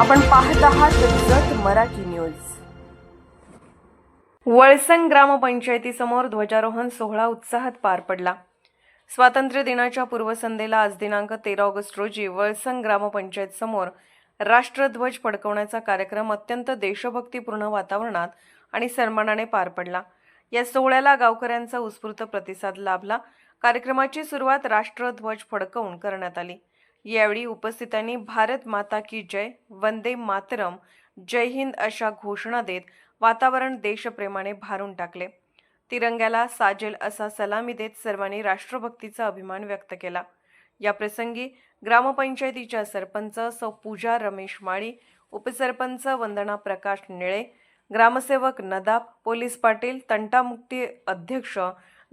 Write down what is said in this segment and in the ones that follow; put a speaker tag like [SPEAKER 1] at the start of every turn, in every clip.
[SPEAKER 1] आपण पाहत आहात जत मराठी न्यूज. वळसंग ग्रामपंचायतीसमोर ध्वजारोहण सोहळा उत्साहात पार पडला. स्वातंत्र्य दिनाच्या पूर्वसंध्येला आज दिनांक तेरा ऑगस्ट रोजी वळसंग ग्रामपंचायत समोर राष्ट्रध्वज फडकवण्याचा कार्यक्रम अत्यंत देशभक्तीपूर्ण वातावरणात आणि सन्मानाने पार पडला. या सोहळ्याला गावकऱ्यांचा उत्स्फूर्त प्रतिसाद लाभला. कार्यक्रमाची सुरुवात राष्ट्रध्वज फडकवून करण्यात आली. यावेळी उपस्थितांनी भारत माता की जय वंदे मातरम जय हिंद अशा घोषणा देत वातावरण देशप्रेमाने भारून टाकले. तिरंग्याला साजेल असा सलामी देत सर्वांनी राष्ट्रभक्तीचा अभिमान व्यक्त केला. या प्रसंगी ग्रामपंचायतीच्या सरपंच सौ पूजा रमेश माळी उपसरपंच वंदना प्रकाश निळे ग्रामसेवक नदाब पोलीस पाटील तंटामुक्ती अध्यक्ष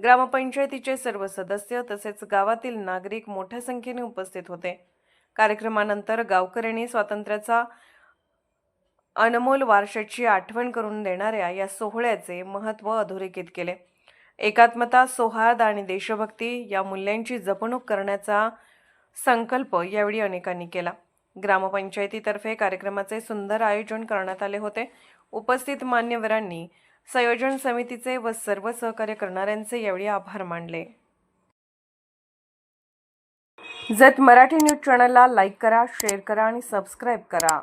[SPEAKER 1] ग्रामपंचायतीचे सर्व सदस्य तसेच गावातील नागरिक मोठ्या संख्येने उपस्थित होते. कार्यक्रमानंतर गावकऱ्यांनी स्वातंत्र्याचा अनमोल वारशाची आठवण करून देणाऱ्या या सोहळ्याचे महत्त्व अधोरेखित केले. एकात्मता सौहार्द आणि देशभक्ती या मूल्यांची जपणूक करण्याचा संकल्प यावेळी अनेकांनी केला. ग्रामपंचायतीतर्फे कार्यक्रमाचे सुंदर आयोजन करण्यात आले होते. उपस्थित मान्यवरांनी संयोजन समितीचे व सर्व सहकार्य करणाऱ्यांचे यावेळी आभार मानले. जत मराठी न्यूज चॅनलला लाईक करा शेअर करा आणि सबस्क्राईब करा.